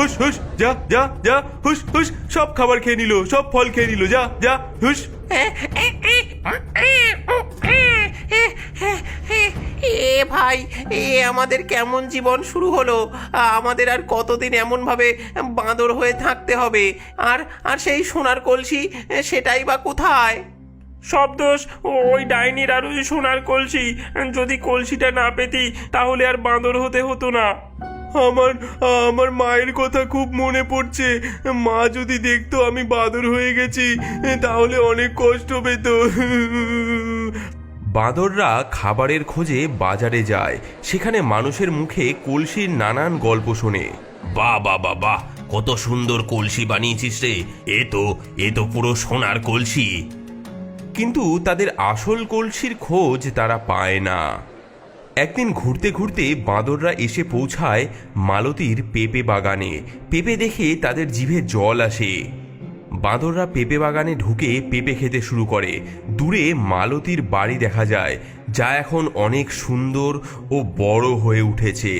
হুস হুস যা যা যা হুস হুস সব খাবার খেয়ে নিল সব ফল খেয়ে নিল যা যা হুস এ ভাই এ আমাদের কেমন জীবন শুরু হলো? আমাদের আর কতদিন এমন ভাবে বাঁদর হয়ে থাকতে হবে? আর আর সেই সোনার কলসি সেটাই বা কোথায়? সব দোষ ওই ডাইনির আর ওই সোনার কলসি। যদি কলসিটা না পেতি তাহলে আর বাঁদর হতে হতো না। আমার আমার মায়ের কথা খুব মনে পড়ছে। মা যদি দেখতো আমি বাদর হয়ে গেছি, তাহলে অনেক কষ্ট পেত। বাঁদররা খাবারের খোঁজে বাজারে যায়। সেখানে মানুষের মুখে কলসির নানান গল্প শোনে। বাহ বা বাহ বাহ, কত সুন্দর কলসি বানিয়েছিস রে। এ তো এ তো পুরো সোনার কলসি। কিন্তু তাদের আসল কলসির খোঁজ তারা পায় না। একদিন ঘুরতে ঘুরতে বাঁদররা এসে পৌঁছায় মালতীর পেঁপে বাগানে। পেঁপে দেখে তাদের জিভে জল আসে। বাঁদররা পেঁপে বাগানে ঢুকে পেঁপে খেতে শুরু করে। দূরে মালতীর বাড়ি দেখা যায়, যা এখন অনেক সুন্দর ও বড় হয়ে উঠেছে।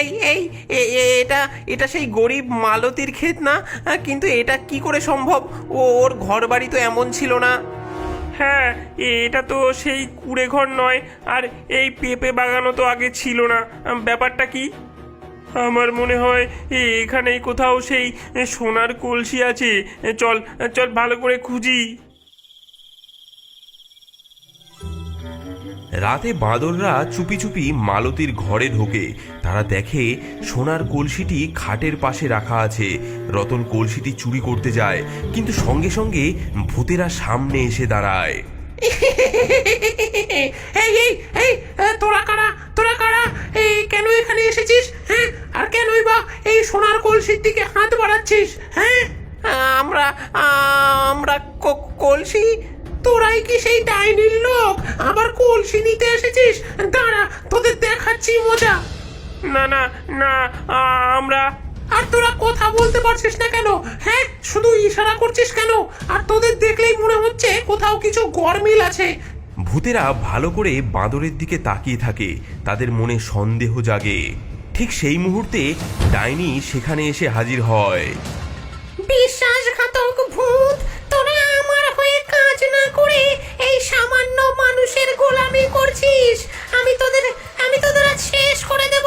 এই এই এটা এটা সেই গরিব মালতীর ক্ষেত না? কিন্তু এটা কি করে সম্ভব? ও, ওর ঘর বাড়ি তো এমন ছিল না। হ্যাঁ এটা তো সেই কুড়ে ঘর নয়। আর এই পেঁপে বাগানও তো আগে ছিল না। ব্যাপারটা কি? আমার মনে হয় এখানেই কোথাও সেই সোনার কলসি আছে। চল চল ভালো করে খুঁজি। রাতে বাঁদররা চুপি চুপি মালতীর ঘরে ঢোকে। তারা দেখে সোনার কলসিটি খাটের পাশে রাখা আছে। রতন কলসিটি চুরি করতে যায়, কিন্তু সঙ্গে সঙ্গে ভূতেরা সামনে এসে দাঁড়ায়। এই এই এই তোরা কারা? তোরা কারা? এই, কেন এখানে এসেছিস? হ্যাঁ আর কেনই বা এই সোনার কলসির দিকে হাত বাড়াচ্ছিস? হ্যাঁ আমরা আমরা কলসি তোরাই কি সেই ডাইনির লোক? আবার কলসি নিতে এসেছিস? দাঁড়া তোদের দেখাচ্ছি মজা। না না না আমরা আর তোরা কথা বলতে পারছিস না কেন? হ্যাঁ শুধু ইশারা করছিস কেন? আর তোদের দেখলেই মনে হচ্ছে কোথাও কিছু গরমিল আছে। ভূতেরা ভালো করে বাঁদরের দিকে তাকিয়ে থাকে। তাদের মনে সন্দেহ জাগে। ঠিক সেই মুহূর্তে ডাইনি সেখানে এসে হাজির হয়। বিশ্বাসঘাতক ভূত! শেষ করে দেব।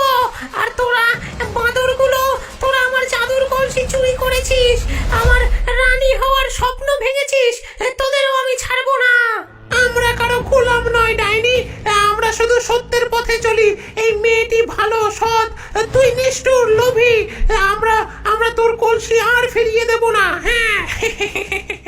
আর তোরা বাঁদরগুলো, তোরা আমার জাদুর কলসি চুরি করেছিস। আমার রানী হওয়ার স্বপ্ন ভেঙেছিস। তোদেরও আমি ছাড়বো না। আমরা কারও গোলাম নয়, ডাইনি। আমরা শুধু সত্যের পথে চলি। এই মেয়েটি ভালো, সৎ, তুই নিষ্ঠুর, লোভী। আমরা আমরা তোর কলসি আর ফিরিয়ে দেব না। হ্যাঁ।